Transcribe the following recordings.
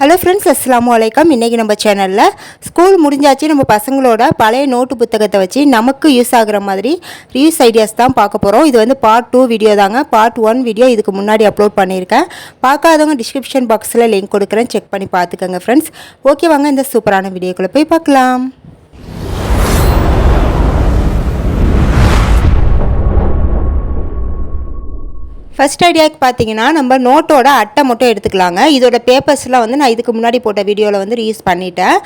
Hello friends அஸ்லாம் வலைக்கம் இன்றைக்கி நம்ம சேனலில் ஸ்கூல் முடிஞ்சாச்சு. நம்ம பசங்களோட பழைய நோட்டு புத்தகத்தை வச்சு நமக்கு யூஸ் ஆகுற மாதிரி ரியூஸ் ஐடியாஸ் தான் பார்க்க போகிறோம் இது வந்து பார்ட் டூ வீடியோ தாங்க. பார்ட் ஒன் வீடியோ இதுக்கு முன்னாடி அப்லோட் பண்ணியிருக்கேன். பார்க்காதவங்க டிஸ்கிரிப்ஷன் பாக்ஸில் லிங்க் கொடுக்குறேன். செக் பண்ணி பார்த்துக்கோங்க ஃப்ரெண்ட்ஸ் ஓகே வாங்க இந்த சூப்பரான வீடியோக்குள்ளே போய் பார்க்கலாம். ஃபர்ஸ்ட் ஐடியாக்கு பார்த்தீங்கன்னா நம்ம நோட்டோட அட்டை மட்டும் எடுத்துக்கலாங்க. இதோட பேப்பர்ஸ்லாம் வந்து நான் இதுக்கு முன்னாடி போட்ட வீடியோவில் வந்து ரீயூஸ் பண்ணிட்டேன்.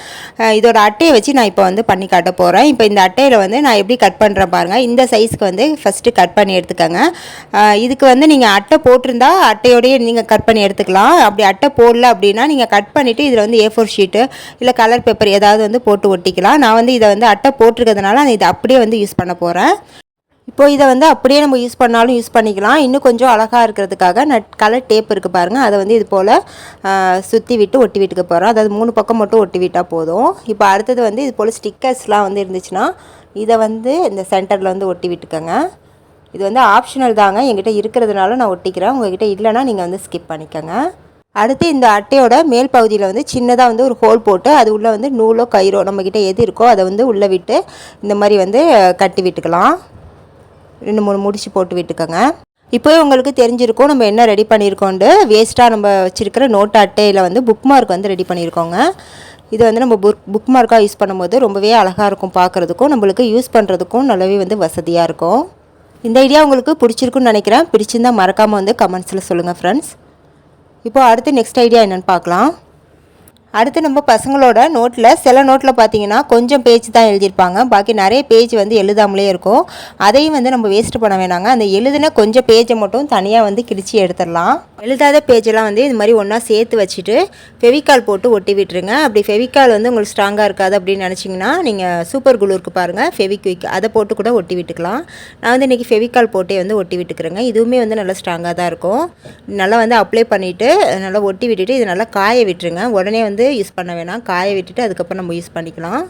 இதோட அட்டையை வச்சு நான் இப்போ வந்து பண்ணி காட்ட போகிறேன் இப்போ இந்த அட்டையில் வந்து நான் எப்படி கட் பண்ணுறேன் பாருங்கள் இந்த சைஸ்க்கு வந்து ஃபஸ்ட்டு கட் பண்ணி எடுத்துக்கோங்க. இதுக்கு வந்து நீங்கள் அட்டை போட்டிருந்தா அட்டையோடய நீங்கள் கட் பண்ணி எடுத்துக்கலாம். அப்படி அட்டை போடல அப்படின்னா நீங்கள் கட் பண்ணிவிட்டு இதில் வந்து ஏ ஃபோர் ஷீட்டு இல்லை கலர் பேப்பர் ஏதாவது வந்து போட்டு ஒட்டிக்கலாம். நான் வந்து இதை வந்து அட்டை போட்டிருக்கிறதுனால நான் இதை அப்படியே வந்து யூஸ் பண்ண போகிறேன் இப்போ இதை வந்து அப்படியே நம்ம யூஸ் பண்ணாலும் யூஸ் பண்ணிக்கலாம். இன்னும் கொஞ்சம் அழகாக இருக்கிறதுக்காக நட் கலர் டேப் இருக்குது பாருங்கள் அதை வந்து இது போல் சுற்றி விட்டு ஒட்டி விட்டுக்க போகிறோம் அதாவது மூணு பக்கம் மட்டும் ஒட்டி விட்டால் போதும். இப்போ அடுத்தது வந்து இது போல் ஸ்டிக்கர்ஸ்லாம் வந்து இருந்துச்சுன்னா இதை வந்து இந்த சென்டரில் வந்து ஒட்டி விட்டுக்கோங்க. இது வந்து ஆப்ஷனல் தாங்க. என்கிட்ட இருக்கிறதுனால நான் ஒட்டிக்கிறேன். உங்ககிட்ட இல்லைன்னா நீங்கள் வந்து ஸ்கிப் பண்ணிக்கோங்க. அடுத்து இந்த அட்டையோட மேல் பகுதியில் வந்து சின்னதாக வந்து ஒரு ஹோல் போட்டு அது உள்ளே வந்து நூலோ கயிறோ நம்மக்கிட்ட எது இருக்கோ அதை வந்து உள்ளே விட்டு இந்த மாதிரி வந்து கட்டி விட்டுக்கலாம். ரெண்டு மூணு முடிச்சு போட்டு விட்டுக்கோங்க. இப்போவே உங்களுக்கு தெரிஞ்சிருக்கும் நம்ம என்ன ரெடி பண்ணியிருக்கோண்டு வேஸ்ட்டாக நம்ம வச்சுருக்கிற நோட்டு அட்டையில் வந்து புக் மார்க் வந்து ரெடி பண்ணியிருக்கோங்க இது வந்து நம்ம புக் புக் மார்க்காக யூஸ் பண்ணும்போது ரொம்பவே அழகாக இருக்கும் பார்க்குறதுக்கும் நம்மளுக்கு யூஸ் பண்ணுறதுக்கும் நல்லாவே வந்து வசதியாக இருக்கும். இந்த ஐடியா உங்களுக்கு பிடிச்சிருக்குன்னு நினைக்கிறேன். பிடிச்சிருந்தால் மறக்காமல் வந்து கமெண்ட்ஸில் சொல்லுங்கள் ஃப்ரெண்ட்ஸ் இப்போ அடுத்து நெக்ஸ்ட் ஐடியா என்னென்னு பார்க்கலாம். அடுத்து நம்ம பசங்களோட நோட்டில் சில நோட்டில் பார்த்தீங்கன்னா கொஞ்சம் பேஜ் தான் எழுதியிருப்பாங்க. பாக்கி நிறைய பேஜ் வந்து எழுதாமலே இருக்கும். அதையும் வந்து நம்ம வேஸ்ட் பண்ண வேணாங்க. அந்த எழுதின கொஞ்சம் பேஜை மட்டும் தனியாக வந்து கிழிச்சு எடுத்துடலாம். எழுதாத பேஜெல்லாம் வந்து இது மாதிரி ஒன்றா சேர்த்து வச்சுட்டு ஃபெவிக்கால் போட்டு ஒட்டி விட்டுருங்க. அப்படி ஃபெவிக்கால் வந்து உங்களுக்கு ஸ்ட்ராங்காக இருக்காது அப்படின்னு நினச்சிங்கன்னா நீங்கள் சூப்பர் குளூருக்கு பாருங்கள் ஃபெவிக்விக் அதை போட்டு கூட ஒட்டி விட்டுக்கலாம். நான் வந்து இன்றைக்கி ஃபெவிக்கால் போட்டே வந்து ஒட்டி விட்டுக்கிறேங்க. இதுவுமே வந்து நல்லா ஸ்ட்ராங்காக தான் இருக்கும். நல்லா வந்து அப்ளை பண்ணிவிட்டு நல்லா ஒட்டி விட்டுட்டு இது நல்லா காய விட்டுருங்க. உடனே வந்து யூஸ் பண்ண வேணாம். காய விட்டுட்டு அதுக்கப்புறம் நம்ம யூஸ் பண்ணிக்கலாம்.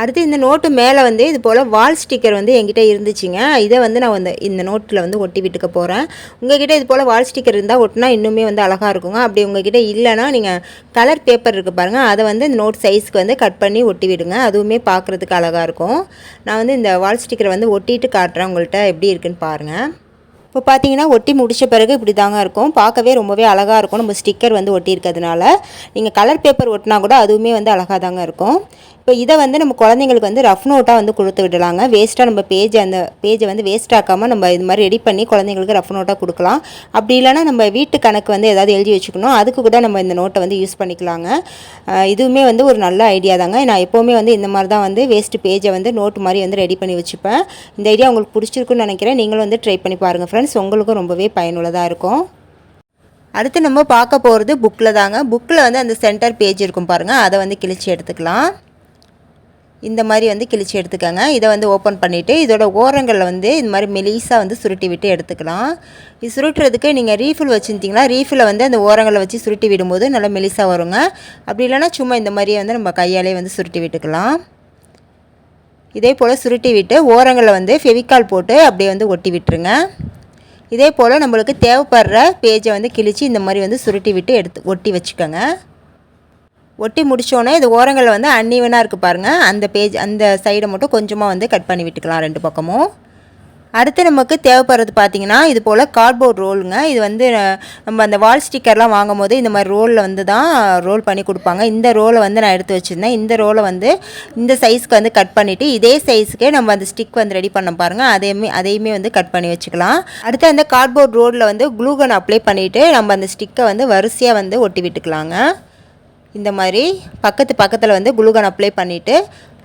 அடுத்து இந்த நோட்டு மேலே வந்து இது போல் வால் ஸ்டிக்கர் வந்து என்கிட்ட இருந்துச்சுங்க. இதை வந்து நான் வந்து இந்த நோட்டில் வந்து ஒட்டி விட்டுக்க போகிறேன் உங்ககிட்ட இது போல் வால் ஸ்டிக்கர் இருந்தால் ஒட்டினா இன்னுமே வந்து அழகாக இருக்குங்க. அப்படி உங்ககிட்ட இல்லைன்னா நீங்கள் கலர் பேப்பர் இருக்குது பாருங்கள் அதை வந்து இந்த நோட் சைஸ்க்கு வந்து கட் பண்ணி ஒட்டி விடுங்க. அதுவுமே பார்க்குறதுக்கு அழகாக இருக்கும். நான் வந்து இந்த வால் ஸ்டிக்கரை வந்து ஒட்டிட்டு காட்டுறேன். உங்கள்கிட்ட எப்படி இருக்குன்னு பாருங்கள் இப்போ பார்த்தீங்கன்னா ஒட்டி முடித்த பிறகு இப்படி தாங்க இருக்கும். பார்க்கவே ரொம்பவே அழகாக இருக்கும். நம்ம ஸ்டிக்கர் வந்து ஒட்டியிருக்கிறதுனால. நீங்கள் கலர் பேப்பர் ஒட்டினா கூட அதுவுமே வந்து அழகாக தாங்க இருக்கும். இப்போ இதை வந்து நம்ம குழந்தைங்களுக்கு வந்து ரஃப் நோட்டாக வந்து கொடுத்து விடலாங்க. வேஸ்ட்டாக நம்ம பேஜ் அந்த பேஜை வந்து வேஸ்ட் ஆக்காமல் நம்ம இது மாதிரி ரெடி பண்ணி குழந்தைங்களுக்கு ரஃப் நோட்டாக கொடுக்கலாம். அப்படி இல்லைன்னா நம்ம வீட்டு கணக்கு வந்து ஏதாவது எழுதி வச்சுக்கணும். அதுக்கு கூட நம்ம இந்த நோட்டை வந்து யூஸ் பண்ணிக்கலாங்க. இதுவுமே வந்து ஒரு நல்ல ஐடியா தாங்க. நான் எப்போவுமே வந்து இந்த மாதிரி தான் வந்து வேஸ்ட்டு பேஜை வந்து நோட்டு மாதிரி வந்து ரெடி பண்ணி வச்சுப்பேன். இந்த ஐடியா உங்களுக்கு பிடிச்சிருக்குன்னு நினைக்கிறேன். நீங்களும் வந்து ட்ரை பண்ணி பாருங்கள் ஃப்ரெண்ட்ஸ் உங்களுக்கும் ரொம்பவே பயனுள்ளதாக இருக்கும். அடுத்து நம்ம பார்க்க போகிறது புக்கில் தாங்க. புக்கில் வந்து அந்த சென்டர் பேஜ் இருக்கும் பாருங்கள் அதை வந்து கிழிச்சு எடுத்துக்கலாம். இந்த மாதிரி வந்து கிழிச்சு எடுத்துக்கோங்க. இதை வந்து ஓப்பன் பண்ணிவிட்டு இதோட ஓரங்களில் வந்து இந்த மாதிரி மெலிசாக வந்து சுருட்டி விட்டு எடுத்துக்கலாம். இது சுருட்டுறதுக்கு நீங்கள் ரீஃபில் வச்சுருந்தீங்களா? ரீஃபில் வந்து அந்த ஓரங்களை வச்சு சுருட்டி விடும்போது நல்லா மெலிசாக வருங்க. அப்படி இல்லைன்னா சும்மா இந்த மாதிரியே வந்து நம்ம கையாலே வந்து சுருட்டி விட்டுக்கலாம். இதே போல் சுருட்டி விட்டு ஓரங்களில் வந்து ஃபெவிக்கால் போட்டு அப்படியே வந்து ஒட்டி விட்டுருங்க. இதே போல் நம்மளுக்கு தேவைப்படுற பேஜை வந்து கிழித்து இந்த மாதிரி வந்து சுருட்டி விட்டு எடுத்து ஒட்டி வச்சுக்கோங்க. ஒட்டி முடித்தோன்னே இது ஓரங்களில் வந்து அன்னிவனாக இருக்குது பாருங்கள் அந்த பேஜ் அந்த சைடை மட்டும் கொஞ்சமாக வந்து கட் பண்ணி விட்டுக்கலாம் ரெண்டு பக்கமும். அடுத்து நமக்கு தேவைப்படுறது பார்த்தீங்கன்னா இது போல் கார்ட்போர்ட் ரோலுங்க இது வந்து நம்ம அந்த வால் ஸ்டிக்கர்லாம் வாங்கும் போது இந்த மாதிரி ரோலில் வந்து தான் ரோல் பண்ணி கொடுப்பாங்க. இந்த ரோலை வந்து நான் எடுத்து வச்சுருந்தேன். இந்த ரோலை வந்து இந்த சைஸ்க்கு வந்து கட் பண்ணிவிட்டு இதே சைஸ்க்கே நம்ம அந்த ஸ்டிக் வந்து ரெடி பண்ண பாருங்கள் அதையுமே அதையுமே வந்து கட் பண்ணி வச்சுக்கலாம். அடுத்து அந்த கார்ட்போர்ட் ரோலில் வந்து க்ளூகன் அப்ளை பண்ணிவிட்டு நம்ம அந்த ஸ்டிக்கை வந்து வரிசையாக வந்து ஒட்டி விட்டுக்கலாங்க. இந்த மாதிரி பக்கத்து பக்கத்தில் வந்து குளுகன் அப்ளை பண்ணிவிட்டு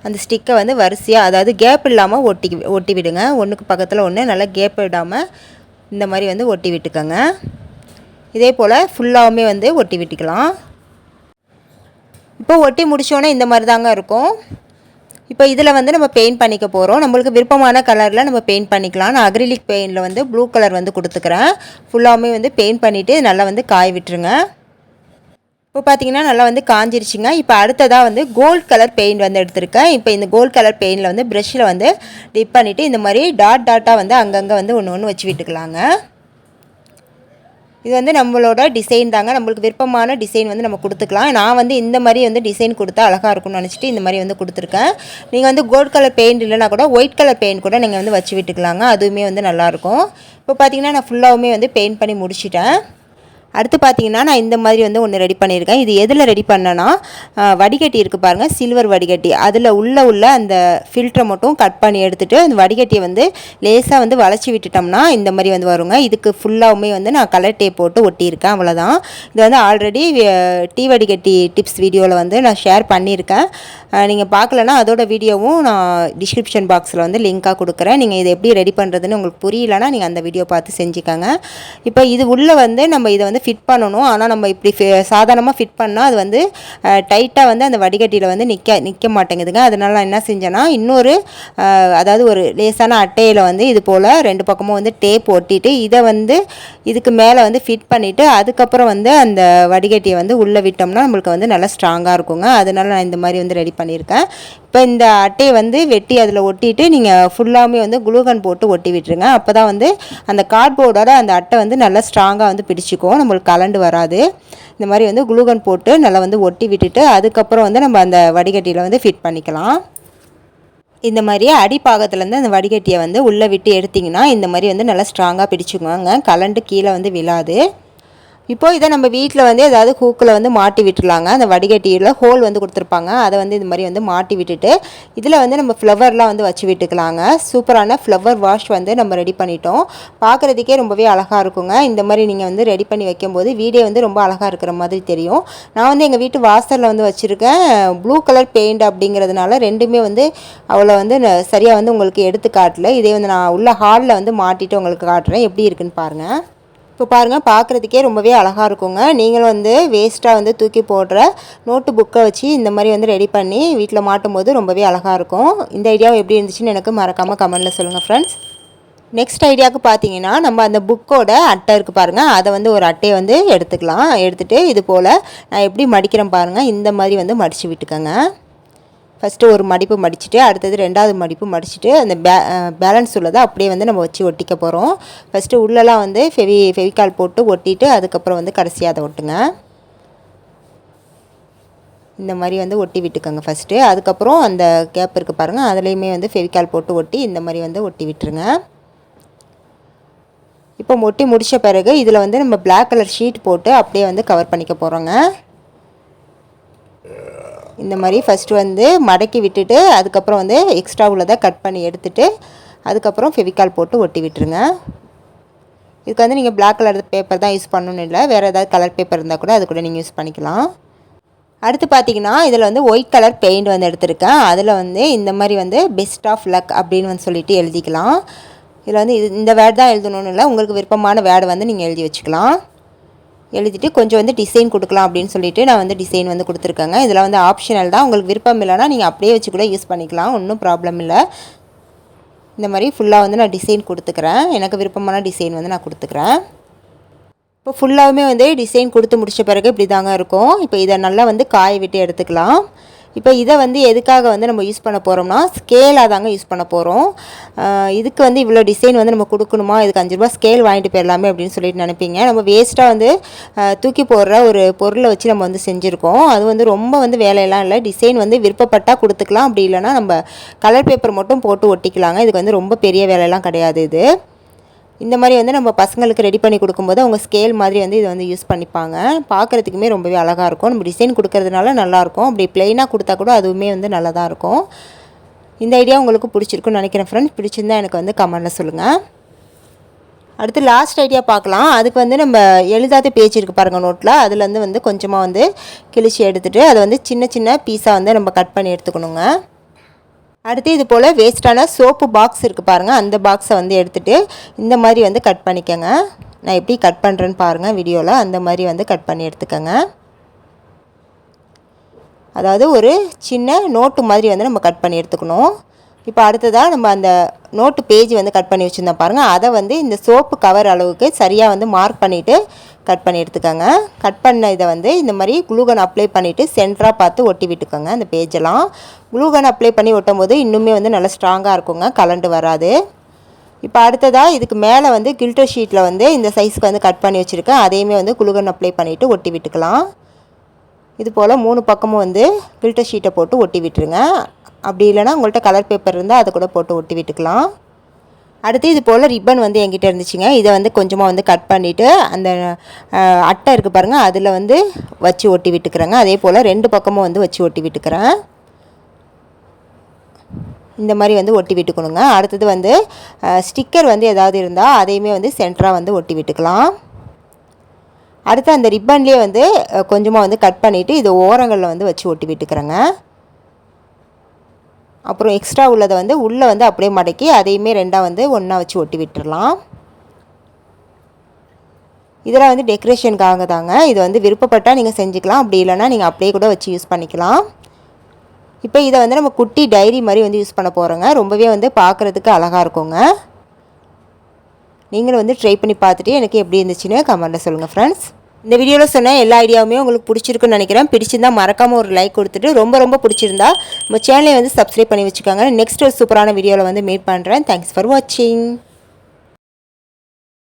அந்த ஸ்டிக்கை வந்து வரிசையாக அதாவது கேப் இல்லாமல் ஒட்டி ஒட்டி விடுங்க. ஒன்றுக்கு பக்கத்தில் ஒன்று நல்லா கேப் விடாமல் இந்த மாதிரி வந்து ஒட்டி விட்டுக்கோங்க. இதே போல் ஃபுல்லாகவுமே வந்து ஒட்டி விட்டுக்கலாம். இப்போ ஒட்டி முடிச்சோன்னே இந்த மாதிரி தாங்க இருக்கும். இப்போ இதில் வந்து நம்ம பெயிண்ட் பண்ணிக்க போகிறோம் நம்மளுக்கு விருப்பமான கலரில் நம்ம பெயிண்ட் பண்ணிக்கலாம். நான் அக்ரிலிக் பெயிண்டில் வந்து ப்ளூ கலர் வந்து கொடுத்துக்கிறேன். ஃபுல்லாகவுமே வந்து பெயிண்ட் பண்ணிவிட்டு நல்லா வந்து காய விட்டுருங்க. இப்போ பார்த்தீங்கன்னா நல்லா வந்து காஞ்சிருச்சுங்க. இப்போ அடுத்ததாக வந்து கோல்ட் கலர் பெயிண்ட் வந்து எடுத்திருக்கேன். இப்போ இந்த கோல்ட் கலர் பெயிண்டில் வந்து ப்ரஷ்ஷில் வந்து டிப் பண்ணிவிட்டு இந்த மாதிரி டாட் டாட்டாக வந்து அங்கங்கே வந்து ஒன்று ஒன்று வச்சு விட்டுக்கலாங்க. இது வந்து நம்மளோட டிசைன் தாங்க. நம்மளுக்கு விருப்பமான டிசைன் வந்து நம்ம கொடுத்துக்கலாம். நான் வந்து இந்த மாதிரி வந்து டிசைன் கொடுத்தா அழகாக இருக்கும்னு நினச்சிட்டு இந்த மாதிரி வந்து கொடுத்துருக்கேன். நீங்கள் வந்து கோல்ட் கலர் பெயிண்ட் இல்லைனா கூட ஒயிட் கலர் பெயிண்ட் கூட நீங்கள் வந்து வச்சு விட்டுக்கலாங்க. அதுவுமே வந்து நல்லாயிருக்கும் இப்போ பார்த்தீங்கன்னா நான் ஃபுல்லாகவுமே வந்து பெயிண்ட் பண்ணி முடிச்சிட்டேன். அடுத்து பார்த்தீங்கன்னா நான் இந்த மாதிரி வந்து ஒன்று ரெடி பண்ணியிருக்கேன். இது எதில் ரெடி பண்ணேன்னா வடிகட்டி இருக்குது பாருங்கள் சில்வர் வடிகட்டி. அதில் உள்ள உள்ள அந்த ஃபில்டரை மட்டும் கட் பண்ணி எடுத்துகிட்டு அந்த வடிகட்டியை வந்து லேசாக வந்து வளைச்சி விட்டுட்டோம்னா இந்த மாதிரி வந்து வருங்க. இதுக்கு ஃபுல்லாகவுமே வந்து நான் கலர் டேப் போட்டு ஒட்டியிருக்கேன் அவ்வளோதான் இது வந்து ஆல்ரெடி டீ வடிகட்டி டிப்ஸ் வீடியோவில் வந்து நான் ஷேர் பண்ணியிருக்கேன். நீங்கள் பார்க்கலன்னா அதோட வீடியோவும் நான் டிஸ்கிரிப்ஷன் பாக்ஸில் வந்து லிங்காக கொடுக்குறேன். நீங்கள் இதை எப்படி ரெடி பண்ணுறதுன்னு உங்களுக்கு புரியலன்னா நீங்கள் அந்த வீடியோ பார்த்து செஞ்சுக்கோங்க. இப்போ இது உள்ளே வந்து நம்ம இதை வந்து ஃபிட் பண்ணணும். ஆனால் நம்ம இப்படி சாதாரணமாக ஃபிட் பண்ணால் அது வந்து டைட்டாக வந்து அந்த வடிகட்டியில் வந்து நிற்க நிற்க மாட்டேங்குதுங்க. அதனால் நான் என்ன செஞ்சேன்னா இன்னொரு அதாவது ஒரு லேசான அட்டையில் வந்து இது போல் ரெண்டு பக்கமும் வந்து டேப் ஒட்டிட்டு இதை வந்து இதுக்கு மேலே வந்து ஃபிட் பண்ணிவிட்டு அதுக்கப்புறம் வந்து அந்த வடிகட்டியை வந்து உள்ளே விட்டோம்னா நம்மளுக்கு வந்து நல்லா ஸ்ட்ராங்காக இருக்குங்க. அதனால் நான் இந்த மாதிரி வந்து ரெடி பண்ணியிருக்கேன். இப்போ இந்த அட்டையை வந்து வெட்டி அதில் ஒட்டிட்டு நீங்கள் ஃபுல்லாமே வந்து குளூகன் போட்டு ஒட்டி விட்டுருங்க. அப்போ தான் வந்து அந்த கார்ட்போர்டோட அந்த அட்டை வந்து நல்லா ஸ்ட்ராங்காக வந்து பிடிச்சிக்கும். நம்மளுக்கு கலண்டு வராது. இந்த மாதிரி வந்து குளூகன் போட்டு நல்லா வந்து ஒட்டி விட்டுட்டு அதுக்கப்புறம் வந்து நம்ம அந்த வடிகட்டியில் வந்து ஃபிட் பண்ணிக்கலாம். இந்த மாதிரி அடிப்பாகத்துலேருந்து அந்த வடிகட்டியை வந்து உள்ளே விட்டு எடுத்திங்கன்னா இந்த மாதிரி வந்து நல்லா ஸ்ட்ராங்காக பிடிச்சிக்குவாங்க. கலண்டு கீழே வந்து விழாது. இப்போது இதை நம்ம வீட்டில் வந்து ஏதாவது ஹூக்கில் வந்து மாட்டி விட்டுலாங்க அந்த வடிகட்டியில் ஹோல் வந்து கொடுத்துருப்பாங்க. அதை வந்து இந்த மாதிரி வந்து மாட்டி விட்டுட்டு இதில் வந்து நம்ம ஃப்ளவர்லாம் வந்து வச்சு விட்டுக்கலாங்க. சூப்பரான ஃப்ளவர் வாஷ் வந்து நம்ம ரெடி பண்ணிட்டோம். பார்க்குறதுக்கே ரொம்பவே அழகாக இருக்குங்க. இந்த மாதிரி நீங்கள் வந்து ரெடி பண்ணி வைக்கும்போது வீடே வந்து ரொம்ப அழகாக இருக்கிற மாதிரி தெரியும். நான் வந்து எங்கள் வீட்டு வாசலில் வந்து வச்சுருக்கேன். ப்ளூ கலர் பெயிண்ட் அப்படிங்கிறதுனால ரெண்டுமே வந்து அவ்வளோ வந்து சரியாக வந்து உங்களுக்கு எடுத்து காட்டல. இதே வந்து நான் உள்ள ஹாலில் வந்து மாட்டிட்டு உங்களுக்கு காட்டுறேன். எப்படி இருக்குன்னு பாருங்கள் இப்போ பாருங்கள் பார்க்குறதுக்கே ரொம்பவே அழகாக இருக்குங்க. நீங்களும் வந்து வேஸ்ட்டாக வந்து தூக்கி போடுற நோட்டு புக்கை வச்சு இந்த மாதிரி வந்து ரெடி பண்ணி வீட்டில் மாட்டும் போது ரொம்பவே அழகாக இருக்கும். இந்த ஐடியாவும் எப்படி இருந்துச்சுன்னு எனக்கு மறக்காமல் கமெண்ட்டில் சொல்லுங்கள் ஃப்ரெண்ட்ஸ் நெக்ஸ்ட் ஐடியாவுக்கு பார்த்தீங்கன்னா நம்ம அந்த புக்கோட அட்டை இருக்குது பாருங்கள் அதை வந்து ஒரு அட்டையை வந்து எடுத்துக்கலாம். எடுத்துகிட்டு இது போல் நான் எப்படி மடிக்கிறேன் பாருங்கள் இந்த மாதிரி வந்து மடித்து விட்டுக்கோங்க. ஃபஸ்ட்டு ஒரு மடிப்பு மடிச்சுட்டு அடுத்தது ரெண்டாவது மடிப்பு மடிச்சுட்டு அந்த பே பேலன்ஸ் உள்ளதை அப்படியே வந்து நம்ம வச்சு ஒட்டிக்க போகிறோம் ஃபஸ்ட்டு உள்ளெல்லாம் வந்து ஃபெவி ஃபெவிகால் போட்டு ஒட்டிட்டு அதுக்கப்புறம் வந்து கடைசியாக அதை ஒட்டுங்க. இந்த மாதிரி வந்து ஒட்டி விட்டுக்கோங்க ஃபஸ்ட்டு அதுக்கப்புறம் அந்த கேப் இருக்குது பாருங்கள் அதுலேயுமே வந்து ஃபெவிக்கால் போட்டு ஒட்டி இந்த மாதிரி வந்து ஒட்டி விட்டுருங்க. இப்போ ஒட்டி முடித்த பிறகு இதில் வந்து நம்ம பிளாக் கலர் ஷீட் போட்டு அப்படியே வந்து கவர் பண்ணிக்க போகிறோங்க இந்த மாதிரி ஃபஸ்ட்டு வந்து மடக்கி விட்டுட்டு அதுக்கப்புறம் வந்து எக்ஸ்ட்ரா உள்ளதை கட் பண்ணி எடுத்துட்டு அதுக்கப்புறம் ஃபெவிகால் போட்டு ஒட்டி விட்டுருங்க. இதுக்கு வந்து நீங்கள் பிளாக் கலர் பேப்பர் தான் யூஸ் பண்ணணும்னு இல்லை வேறு ஏதாவது கலர் பேப்பர் இருந்தால் கூட அது கூட நீங்கள் யூஸ் பண்ணிக்கலாம். அடுத்து பார்த்தீங்கன்னா இதில் வந்து ஒயிட் கலர் பெயிண்ட் வந்து எடுத்திருக்கேன். அதில் வந்து இந்த மாதிரி வந்து பெஸ்ட் ஆஃப் லக் அப்படின்னு வந்து சொல்லிட்டு எழுதிக்கலாம். இதில் வந்து இது இந்த வேர்டு தான் எழுதணும்னு இல்லை உங்களுக்கு விருப்பமான வேர்டை வந்து நீங்கள் எழுதி வச்சுக்கலாம். எழுதிட்டு கொஞ்சம் வந்து டிசைன் கொடுக்கலாம் அப்படின்னு சொல்லிட்டு நான் வந்து டிசைன் வந்து கொடுத்துருக்கேங்க. இதில் வந்து ஆப்ஷனல் தான். உங்களுக்கு விருப்பம் இல்லைன்னா நீங்கள் அப்படியே வச்சு கூட யூஸ் பண்ணிக்கலாம். ஒன்றும் ப்ராப்ளம் இல்லை. இந்த மாதிரி ஃபுல்லாக வந்து நான் டிசைன் கொடுத்துக்கிறேன். எனக்கு விருப்பமான டிசைன் வந்து நான் கொடுத்துக்கிறேன். இப்போ ஃபுல்லாகவுமே வந்து டிசைன் கொடுத்து முடித்த பிறகு இப்படி தாங்க இருக்கும். இப்போ இதை நல்லா வந்து காய விட்டு எடுத்துக்கலாம். இப்போ இதை வந்து எதுக்காக வந்து நம்ம யூஸ் பண்ண போகிறோம்னா ஸ்கேலாக தாங்க யூஸ் பண்ண போகிறோம் இதுக்கு வந்து இவ்வளோ டிசைன் வந்து நம்ம கொடுக்கணுமா? இதுக்கு அஞ்சு ரூபா ஸ்கேல் வாங்கிட்டு போயிடலாமே அப்படின்னு சொல்லிட்டு நினைப்பீங்க. நம்ம வேஸ்ட்டாக வந்து தூக்கி போடுற ஒரு பொருளை வச்சு நம்ம வந்து செஞ்சுருக்கோம். அது வந்து ரொம்ப வந்து வேலையெல்லாம் இல்லை. டிசைன் வந்து விருப்பப்பட்டால் கொடுத்துக்கலாம். அப்படி இல்லைன்னா நம்ம கலர் பேப்பர் மட்டும் போட்டு ஒட்டிக்கலாங்க. இதுக்கு வந்து ரொம்ப பெரிய வேலையெல்லாம் கிடையாது இது. இந்த மாதிரி வந்து நம்ம பசங்களுக்கு ரெடி பண்ணி கொடுக்கும்போது அவங்க ஸ்கேல் மாதிரி வந்து இதை வந்து யூஸ் பண்ணிப்பாங்க. பார்க்குறதுக்குமே ரொம்பவே அழகாக இருக்கும். நம்ம டிசைன் கொடுக்கறதுனால நல்லாயிருக்கும் அப்படி ப்ளெயினாக கொடுத்தா கூட அதுவுமே வந்து நல்லா தான் இருக்கும். இந்த ஐடியா உங்களுக்கு பிடிச்சிருக்குன்னு நினைக்கிறேன் ஃப்ரெண்ட்ஸ் பிடிச்சிருந்தா எனக்கு வந்து கமெண்ட்டில் சொல்லுங்கள் அடுத்து லாஸ்ட் ஐடியா பார்க்கலாம். அதுக்கு வந்து நம்ம எழுதாத பேஜ் இருக்குது பாருங்கள் நோட்டில் அதுலேருந்து வந்து கொஞ்சமாக வந்து கிழிச்சு எடுத்துகிட்டு அதை வந்து சின்ன சின்ன பீஸாக வந்து நம்ம கட் பண்ணி எடுத்துக்கணுங்க. அடுத்து இது போல் வேஸ்ட்டான சோப்பு பாக்ஸ் இருக்குது பாருங்கள் அந்த பாக்ஸை வந்து எடுத்துகிட்டு இந்த மாதிரி வந்து கட் பண்ணிக்கோங்க. நான் எப்படி கட் பண்ணுறேன்னு பாருங்கள் வீடியோவில் அந்த மாதிரி வந்து கட் பண்ணி எடுத்துக்கோங்க. அதாவது ஒரு சின்ன நோட்டு மாதிரி வந்து நம்ம கட் பண்ணி எடுத்துக்கணும். இப்போ அடுத்ததாக நம்ம அந்த நோட்டு பேஜ் வந்து கட் பண்ணி வச்சுருந்தோம் பாருங்கள் அதை வந்து இந்த சோப்பு கவர் அளவுக்கு சரியாக வந்து மார்க் பண்ணிவிட்டு கட் பண்ணி எடுத்துக்கோங்க. கட் பண்ண இதை வந்து இந்த மாதிரி குளூகன் அப்ளை பண்ணிவிட்டு சென்டராக பார்த்து ஒட்டி விட்டுக்கோங்க அந்த பேஜெல்லாம் குளூகன் அப்ளை பண்ணி ஒட்டும் போது இன்னுமே வந்து நல்லா ஸ்ட்ராங்காக இருக்குங்க. கலண்டு வராது. இப்போ அடுத்ததாக இதுக்கு மேலே வந்து கில்டர் ஷீட்டில் வந்து இந்த சைஸ்க்கு வந்து கட் பண்ணி வச்சுருக்கேன். அதையுமே வந்து குளுகன் அப்ளை பண்ணிவிட்டு ஒட்டி விட்டுக்கலாம். இது போல் மூணு பக்கமும் வந்து கில்டர் ஷீட்டை போட்டு ஒட்டி விட்டுருங்க. அப்படி இல்லைனா உங்கள்கிட்ட கலர் பேப்பர் இருந்தால் அதை கூட போட்டு ஒட்டி விட்டுக்கலாம். அடுத்து இது போல் ரிப்பன் வந்து என்கிட்ட இருந்துச்சுங்க. இதை வந்து கொஞ்சமாக வந்து கட் பண்ணிவிட்டு அந்த அட்டை இருக்குது பாருங்கள் அதில் வந்து வச்சு ஒட்டி விட்டுக்கிறேங்க. அதே போல் ரெண்டு பக்கமும் வந்து வச்சு ஒட்டி விட்டுக்கிறேன். இந்த மாதிரி வந்து ஒட்டி விட்டுக்கணுங்க. அடுத்தது வந்து ஸ்டிக்கர் வந்து ஏதாவது இருந்தால் அதையுமே வந்து சென்டராக வந்து ஒட்டி விட்டுக்கலாம். அடுத்து அந்த ரிப்பன்லேயே வந்து கொஞ்சமாக வந்து கட் பண்ணிவிட்டு இது ஓரங்களில் வந்து வச்சு ஒட்டி விட்டுக்கிறேங்க. அப்புறம் எக்ஸ்ட்ரா உள்ளதை வந்து உள்ளே வந்து அப்படியே மடக்கி அதையுமே ரெண்டாக வந்து ஒன்றா வச்சு ஒட்டி விட்டுடலாம் இதெல்லாம் வந்து டெக்கரேஷனுக்காக தாங்க. இது வந்து விருப்பப்பட்டால் நீங்கள் செஞ்சுக்கலாம். அப்படி இல்லைன்னா நீங்கள் அப்படியே கூட வச்சு யூஸ் பண்ணிக்கலாம். இப்போ இதை வந்து நம்ம குட்டி டைரி மாதிரி வந்து யூஸ் பண்ண போகிறோங்க ரொம்பவே வந்து பார்க்குறதுக்கு அழகாக இருக்குங்க. நீங்களும் வந்து ட்ரை பண்ணி பார்த்துட்டு எனக்கு எப்படி இருந்துச்சுன்னு கமெண்ட்டில் சொல்லுங்கள் ஃப்ரெண்ட்ஸ் இந்த வீடியோவில் சொன்ன எல்லா ஐடியாவுமே உங்களுக்கு பிடிச்சிருக்குன்னு நினைக்கிறேன். பிடிச்சிருந்தா மறக்காமல் ஒரு லைக் கொடுத்துட்டு ரொம்ப ரொம்ப பிடிச்சிருந்தா நம்ம சேனலை வந்து சப்ஸ்கிரைப் பண்ணி வச்சுக்கோங்க. நெக்ஸ்ட் ஒரு சூப்பரான வீடியோவில் வந்து மீட் பண்ணுறேன் தேங்க்ஸ் ஃபார் வாட்சிங்